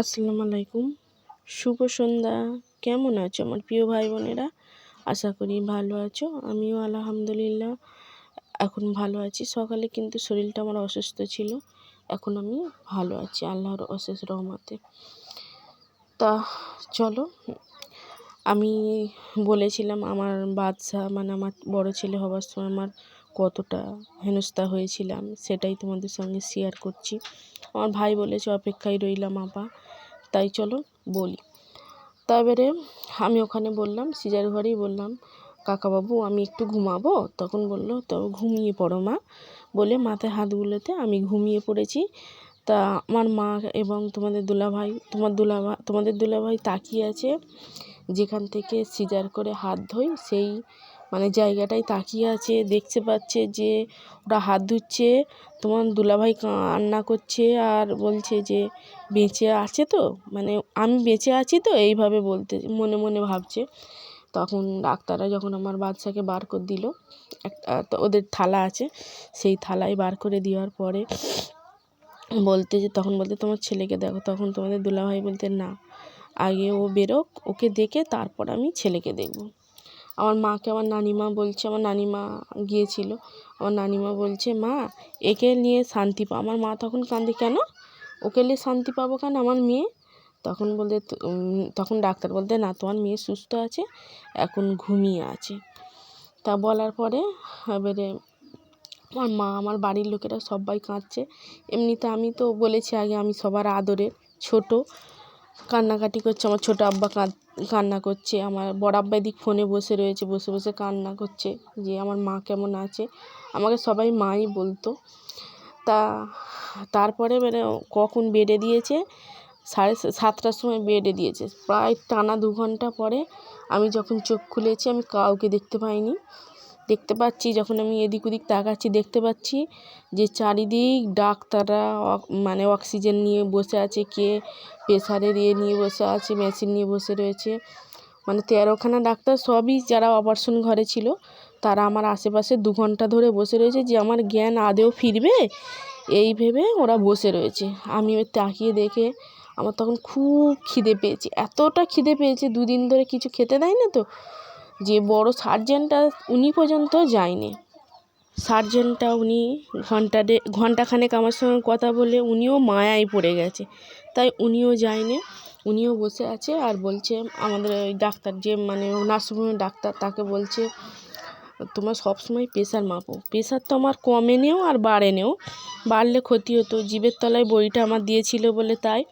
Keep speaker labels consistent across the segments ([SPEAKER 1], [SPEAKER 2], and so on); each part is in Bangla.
[SPEAKER 1] আসসালামু আলাইকুম। শুভ সন্ধ্যা। কেমন আছো আমার প্রিয় ভাই বোনেরা আশা করি ভালো আছো। আমিও আলহামদুলিল্লাহ এখন ভালো আছি। সকালে কিন্তু শরীরটা আমার অসুস্থ ছিল। এখন আমি ভালো আছি, আল্লাহর অশেষ রহমতে। তা চলো, আমি বলেছিলাম আমার বাদশাহ মানে আমার বড় ছেলে হবার সময় আমার কতটা হেনস্থা হয়েছিলাম, সেটাই তোমাদের সঙ্গে শেয়ার করছি। আমার ভাই বলেছে, অপেক্ষায় রইলাম আপা। তাই চলো বলি। তারপরে আমি ওখানে বললাম, সিজার ঘরেই বললাম, কাকাবাবু, আমি একটু ঘুমাবো? তখন বলল, তো ঘুমিয়ে পড়ো মা। বলে মাথায় হাত বুলোতে আমি ঘুমিয়ে পড়েছি। তা আমার মা এবং তোমাদের দুলাভাই, তোমার দুলাভা তোমাদের দুলাভাই তাকিয়ে আছে, যেখান থেকে সিজার করে হাত ধোই, সেই মানে জায়গাটায় তাকিয়ে আছে, দেখতে পাচ্ছে যে ওরা হাত ধুচ্ছে। তোমার দুলাভাই কান্না করছে আর বলছে যে, বেঁচে আছে তো? মানে আমি বেঁচে আছি তো? এইভাবে বলতে, মনে মনে ভাবছে। তখন ডাক্তাররা যখন আমার বাচ্চাকে বার করে দিল, একটা ওদের থালা আছে, সেই থালায় বার করে দেওয়ার পরে বলতে যে, তখন বলতে, তোমার ছেলেকে দেখো। তখন তোমাদের দুলাভাই বলতে, না, আগে ও বেরোক, ওকে দেখে তারপর আমি ছেলেকে দেখব। আমার মাকে আমার নানিমা বলছে, আমার নানিমা গিয়েছিল। আমার নানিমা বলছে, মা, একে নিয়ে শান্তি পা আমার মা তখন কাঁদে, কেন? ওকে নিয়ে শান্তি পাবো কেন আমার মেয়ে? তখন বলতে তখন ডাক্তার বলতে, না, তোমার মেয়ে সুস্থ আছে, এখন ঘুমিয়ে আছে। তা বলার পরে এবারে আমার মা, আমার বাড়ির লোকেরা সবাই কাঁদছে। এমনিতে আমি তো বলেছি আগে, আমি সবার আদরের ছোটো। কান্নাকাটি করছে আমার ছোটো আব্বা কাঁদ কান্না করছে। আমার বড় আব্বা এদিক ফোনে বসে রয়েছে, বসে বসে কান্না করছে যে আমার মা কেমন আছে। আমাকে সবাই মাই বলতো। তা তারপরে মানে কখন বেডে দিয়েছে? সাড়ে সাতটার সময় বেডে দিয়েছে। প্রায় টানা দু ঘণ্টা পরে আমি যখন চোখ খুলেছি আমি কাউকে দেখতে পাইনি। দেখতে পাচ্ছি, যখন আমি এদিক ওদিক তাকাচ্ছি দেখতে পাচ্ছি যে চারিদিক ডাক্তাররা মানে অক্সিজেন নিয়ে বসে আছে, কে প্রেশারের ইয়ে নিয়ে বসে আছে, মেশিন নিয়ে বসে রয়েছে। মানে তেরোখানা ডাক্তার সবই যারা অপারেশন ঘরে ছিল, তারা আমার আশেপাশে দু ঘণ্টা ধরে বসে রয়েছে যে আমার জ্ঞান আদেও ফিরবে, এই ভেবে ওরা বসে রয়েছে। আমি তাকিয়ে দেখে আমার তখন খুব খিদে পেয়েছে, এতটা খিদে পেয়েছে, দুদিন ধরে কিছু খেতে দেয় না তো। যে বড় সার্জেনটা উনি পর্যন্ত যায়নি। সার্জেনটা উনি ঘণ্টা ডে ঘন্টাখানেক আমার সঙ্গে কথা বলে উনিও মায়ায় পড়ে গেছে। তাই উনিও যায়নি, উনিও বসে আছে আর বলছে আমাদের ওই ডাক্তার যে মানে নার্সিংহোমের ডাক্তার তাকে বলছে, তোমার সবসময় প্রেশার মাপো। প্রেশার তো আমার কমে নেও আর বাড়ে নেও বাড়লে ক্ষতি হতো। জীবের তলায় বইটা আমার দিয়েছিল বলে তাই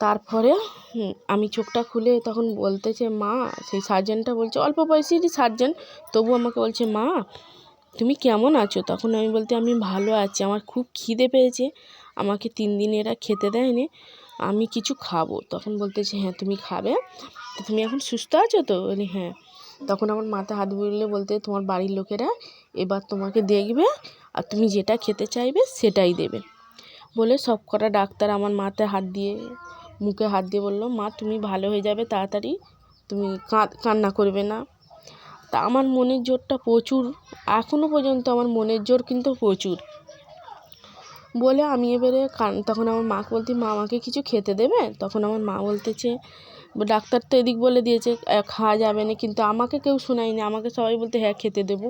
[SPEAKER 1] তারপরে আমি চোখটা খুলে তখন বলতেছে মা, সেই সার্জেনটা বলছে, অল্প বয়সেরই সার্জেন তবু আমাকে বলছে, মা, তুমি কেমন আছো? তখন আমি বলতে, আমি ভালো আছি, আমার খুব খিদে পেয়েছে, আমাকে তিন দিন এরা খেতে দেয়নি, আমি কিছু খাব। তখন বলতেছে হ্যাঁ তুমি খাবে, তো তুমি এখন সুস্থ আছো তো? বলি হ্যাঁ। তখন আমার মাথায় হাত বুলিয়ে বলতে, তোমার বাড়ির লোকেরা এবার তোমাকে দেখবে আর তুমি যেটা খেতে চাইবে সেটাই দেবে। বলে সব কটা ডাক্তার আমার মাথায় হাত দিয়ে মুখে হাত দিয়ে বলল, মা, তুমি ভালো হয়ে যাবে তাড়াতাড়ি। তুমি কান্না করবে না। তা আমার মনের জোরটা প্রচুর। এখনও পর্যন্ত আমার মনের জোর কিন্তু প্রচুর। বলে আমি এবারে কান, তখন আমার মাকে বলতে মা, আমাকে কিছু খেতে দেবে? তখন আমার মা বলতেছে, ডাক্তার তো এদিক বলে দিয়েছে খাওয়া যাবে না। কিন্তু আমাকে কেউ শোনায়নি। আমাকে সবাই বলতে হ্যাঁ খেতে দেবো।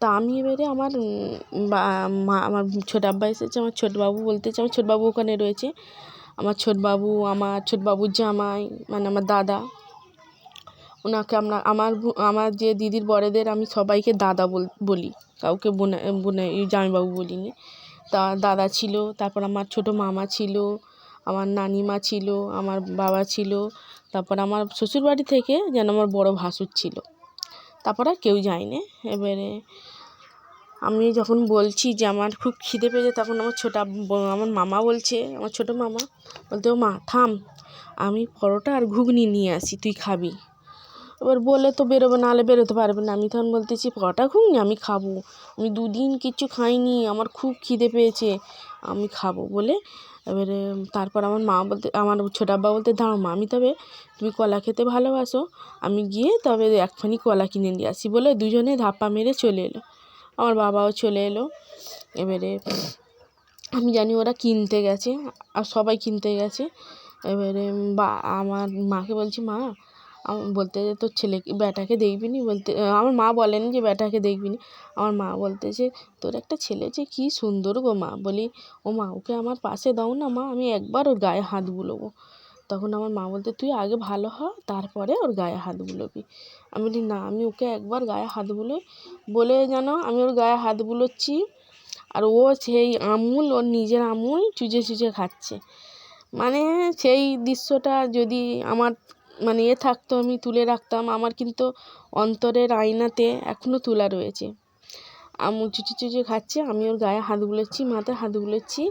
[SPEAKER 1] তা আমি এবারে আমার মা, আমার ছোটো আব্বা এসেছে, আমার ছোটবাবু বলতেছে, আমার ছোটবাবু ওখানে রয়েছে। আমার ছোটবাবু, আমার ছোটবাবুর জামাই মানে আমার দাদা। ওনাকে আমরা, আমার আমার যে দিদির বড়দের আমি সবাইকে দাদা বলি কাউকে বোনা বোনা জামাইবাবু বলিনি। তা দাদা ছিল, তারপর আমার ছোটো মামা ছিল, আমার নানিমা ছিল, আমার বাবা ছিল, তারপর আমার শ্বশুরবাড়ি থেকে যেন আমার বড় ভাসুর ছিল। তারপর আর কেউ যায়নি। এবারে আমি যখন বলছি যে আমার খুব খিদে পেয়েছে, তখন আমার ছোটো আমার মামা বলছে, আমার ছোটো মামা বলতে, ও মা, থাম, আমি পরোটা আর ঘুগনি নিয়ে আসি, তুই খাবি। এবার বলে তো বেরোবে, নাহলে বেরোতে পারবে না। আমি তখন বলতেছি, পরোটা, ঘুগনি আমি খাব। আমি দুদিন কিচ্ছু খাইনি, আমার খুব খিদে পেয়েছে, আমি খাব। বলে এবারে তারপর আমার মা বলতে, আমার ছোটো আব্বা বলতে, দাঁড়াও মা, আমি তবে, তুমি কলা খেতে ভালোবাসো। আমি গিয়ে তবে একখানি কলা কিনে নিয়ে আসি। বলে দুজনে ধাপ্পা মেরে চলে এলো। আমার বাবাও চলে এলো। এবারে আমি জানি ওরা কিনতে গেছে, আর সবাই কিনতে গেছে। এবারে বা, আমার মাকে বলছি, মা বলতে যে তোর ছেলেকে ব্যাটাকে দেখবি নি? বলতে, আমার মা বলেনি যে ব্যাটাকে দেখবি নি। আমার মা বলতেছে তোর একটা ছেলে যে কী সুন্দর গো মা। বলি, ও মা, ওকে আমার পাশে দাও না মা, আমি একবার ওর গায়ে হাত বুলোবো। তখন আমার মা বলতে, তুই আগে ভালো হ, তারপরে ওর গায়ে হাত বুলোবি। আমি বলি, না, আমি ওকে একবার গায়ে হাত বুলোই, বলে যেন আমি ওর গায়ে হাত বুলোচ্ছি আর ও সেই আমুল, ওর নিজের আমুল চুষে চুষে খাচ্ছে। মানে সেই দৃশ্যটা যদি আমার মানে এ থাকতো, আমি তুলে রাখতাম, আমার কিন্তু অন্তরের আয়নাতে এখনও তোলা রয়েছে। আমুল চুচি চুচি খাচ্ছে, আমি ওর গায়ে হাত বুলোচ্ছি, মাথায় হাত বুলোচ্ছি।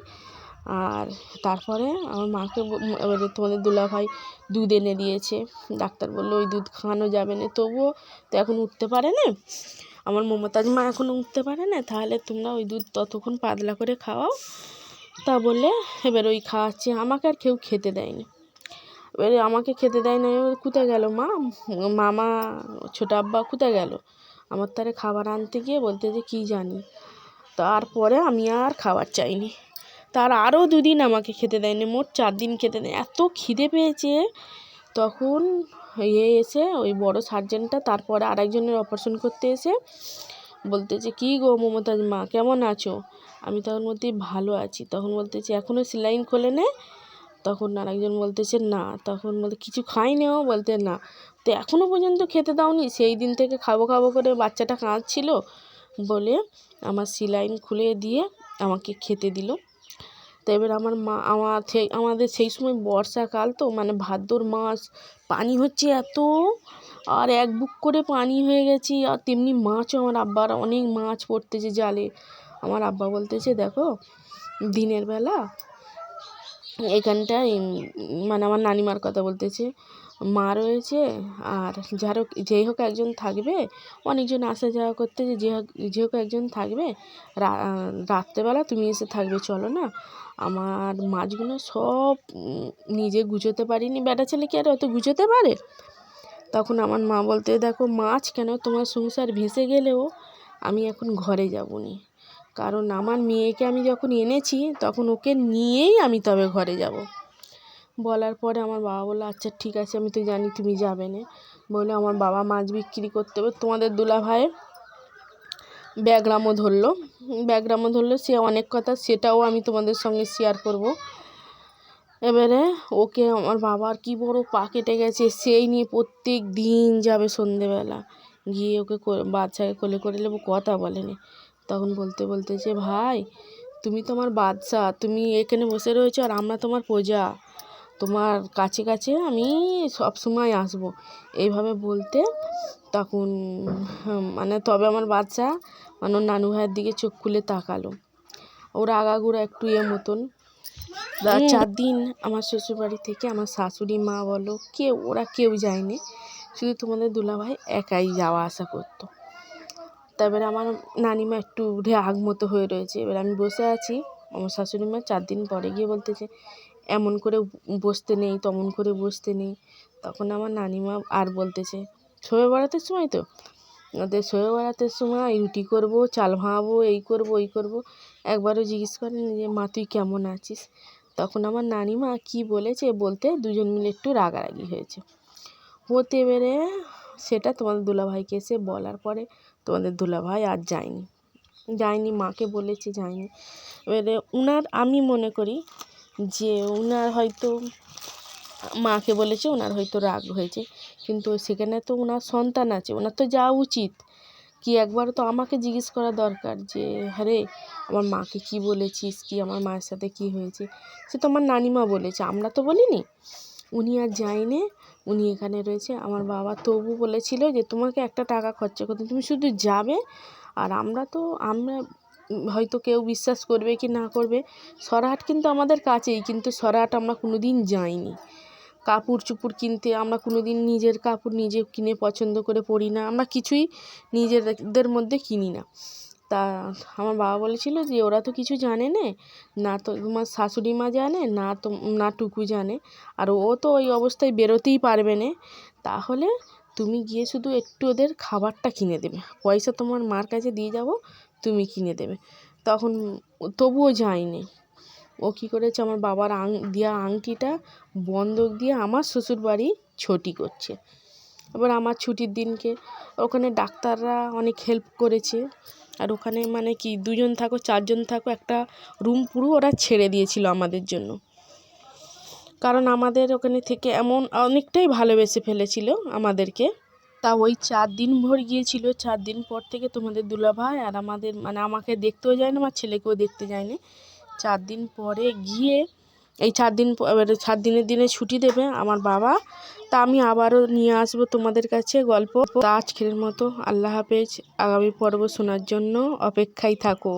[SPEAKER 1] আর তারপরে আমার মাকে এবারে তোমাদের দুলাভাই দুধ এনে দিয়েছে। ডাক্তার বলল, ওই দুধ খাওয়ানো যাবে না। তবুও তো এখন উঠতে পারে না। আমার মমতাজ মা এখনও উঠতে পারে না। তাহলে তোমরা ওই দুধ ততক্ষণ পাতলা করে খাওয়াও। তা বলে এবার ওই খাওয়াচ্ছে। আমাকে আর কেউ খেতে দেয়নি। এবারে আমাকে খেতে দেয় না, এবার কোথায় গেল মা? মামা, ছোটো আব্বা কোথায় গেল? আমার তারে খাবার আনতে গিয়ে বলতে যে, কী জানি? তারপরে আমি আর খাবার চাইনি। তার আরও দুদিন আমাকে খেতে দেয়নি, মোট চার দিন খেতে দেয়। এত খিদে পেয়েছে। তখন ইয়ে এসে ওই বড় সার্জেনটা তারপরে আরেকজনের অপারেশন করতে এসে বলতেছে কী গো মমতাজ মা কেমন আছো? আমি তখন বলতে, ভালো আছি। তখন বলতেছে এখনও সেলাইন খোলে নে। তখন আরেকজন বলতেছে না। তখন বলতে, কিছু খাইনি ও? বলতে, না। তো এখনও পর্যন্ত খেতে দাওনি। সেই দিন থেকে খাব খাব করে বাচ্চাটা কাঁদছিল। বলে আমার সেলাইন খুলে দিয়ে আমাকে খেতে দিল। তো এবার আমার মা, আমার সেই, আমাদের সেই সময় বর্ষাকাল তো মানে ভাদ্র মাস, পানি হচ্ছে এত, আর এক বুক করে পানি হয়ে গেছি, আর তেমনি মাছও আমার আব্বার, অনেক মাছ পড়তেছে জালে। আমার আব্বা বলতেছে, দেখো, দিনের বেলা এখানটায় মানে আমার নানিমার কথা বলতেছে। মা রয়েছে আর যার হোক যেই হোক একজন থাকবে, অনেকজন আসা যাওয়া করতেছে যে হোক যে হোক একজন থাকবে। রাত্রেবেলা তুমি এসে থাকবে, চলো না। আমার মাছগুলো সব নিজে গুছোতে পারিনি। বেটা ছেলে কি আর অত গুছোতে পারে? তখন আমার মা বলতে, দেখো, মাছ কেন তোমার সংসার ভেসে গেলেও আমি এখন ঘরে যাব নি। কারণ আমার মেয়েকে আমি যখন এনেছি, তখন ওকে নিয়েই আমি তবে ঘরে যাব। বলার পরে আমার বাবা বলল আচ্ছা ঠিক আছে, আমি তো জানি তুমি যাবে না। বলে, আমার বাবা মাছ বিক্রি করতে হবে। তোমাদের দুলাভাই ব্যাগ্রামও ধরলো। ব্যাগ্রামও ধরলো, সে অনেক কথা, সেটাও আমি তোমাদের সঙ্গে শেয়ার করব। এবারে ওকে, আমার বাবার কি বড় পা কেটে গেছে, সেই নিয়ে প্রত্যেক দিন যাবে সন্ধেবেলা। গিয়ে ওকে বাচ্চাকে কোলে করে নেব, কথা বলেনি তখন বলতে বলতে যে ভাই তুমি তোমার বাদশা তুমি এখানে বসে রয়েছো আর আমরা তোমার প্রজা। তোমার কাছে কাছে আমি সব সময় আসব। এইভাবে বলতে তখন মানে তবে আমার বাচ্চা মানে ওর নানু ভাইয়ের দিকে চোখ খুলে তাকালো। ওর আগাগোড়া একটু এ মতন। চার দিন আমার শ্বশুরবাড়ি থেকে আমার শাশুড়ি মা বলো কেউ ওরা কেউ যায়নি। শুধু তোমাদের দুলাভাই একাই যাওয়া আসা করতো। তারপরে আমার নানিমা একটু উঠে আগ মতো হয়ে রয়েছে। এবার আমি বসে আছি। আমার শাশুড়ি মা চার দিন পরে গিয়ে বলতেছে, এমন করে বসতে নেই, তেমন করে বসতে নেই। তখন আমার নানিমা আর বলতেছে শোয়ে বেড়াতে সময় তো? ওদের শোয়ে বেড়াতে সময়, রুটি করব, চাল ভাঙাবো এই করব, ওই করব। একবারও জিজ্ঞেস করেন যে, মা, তুই কেমন আছিস? তখন আমার নানিমা কি বলেছে বলতে দুজন মিলে একটু রাগারাগি হয়েছে। হতে এবারে সেটা তোমাদের দুলাভাইকে এসে বলার পরে তোমাদের দুলাভাই আর যায়নি। যায়নি, মাকে বলেছে যায়নি। এবারে উনার আমি মনে করি যে উনার হয়তো, মাকে বলেছে ওনার হয়তো রাগ হয়েছে। কিন্তু সেখানে তো ওনার সন্তান আছে ওনার তো যাওয়া উচিত। কি একবার তো আমাকে জিজ্ঞেস করা দরকার যে হ্যাঁ আমার মাকে কী বলেছিস? কি আমার মায়ের সাথে কী হয়েছে? সে তো আমার নানিমা বলেছে, আমরা তো বলিনি। উনি আর যায়নি। উনি এখানে রয়েছে। আমার বাবা তবু বলেছিল যে, তোমাকে একটা টাকা খরচা করতে তুমি শুধু যাবে আর আমরা তো, আমরা হয়তো কেউ বিশ্বাস করবে কি না করবে। সরাহাট কিন্তু আমাদের কাছেই, কিন্তু সরাহাট আমরা কোনো দিন যাইনি। কাপড় চুপড় কিনতে আমরা কোনো দিন নিজের কাপড় নিজে কিনে পছন্দ করে পরি না। আমরা কিছুই নিজেদের মধ্যে কিনি না। তা আমার বাবা বলেছিল যে ওরা তো কিছু জানে না না তো তোমার শাশুড়ি মা জানে, না তো, না টুকু জানে। আর ও তো ওই অবস্থায় বেরোতেই পারবে না। তাহলে তুমি গিয়ে শুধু একটু ওদের খাবারটা কিনে দেবে। পয়সা তোমার মার কাছে দিয়ে যাব, তুমি কিনে দেবে। তখন তবুও যায়নি। ও কী করেছে, আমার বাবার আং, দেওয়া আংটিটা বন্ধক দিয়ে আমার শ্বশুরবাড়ি ছুটি করছে। এবার আমার ছুটির দিনকে ওখানে ডাক্তাররা অনেক হেল্প করেছে। আর ওখানে মানে কি দুজন থাকো, চারজন থাকো, একটা রুম পুরো ওরা ছেড়ে দিয়েছিল আমাদের জন্য। কারণ আমাদের ওখানে থেকে এমন অনেকটাই ভালোবেসে ফেলেছিল আমাদেরকে। তা ওই চার দিন ভর গিয়েছিল, চার দিন পর থেকে তোমাদের দুলাভাই আর আমাদের মানে আমাকে দেখতেও যায় না, আমার ছেলেকেও দেখতে যায়নি চার দিন পরে গিয়ে এই চার দিন এবারে চার দিনের দিনে ছুটি দেবে আমার বাবা। তা আমি আবারও নিয়ে আসব তোমাদের কাছে গল্প। আজকের মতো আল্লাহ হাফেজ। আগামী পর্ব শোনার জন্য অপেক্ষায় থাকো।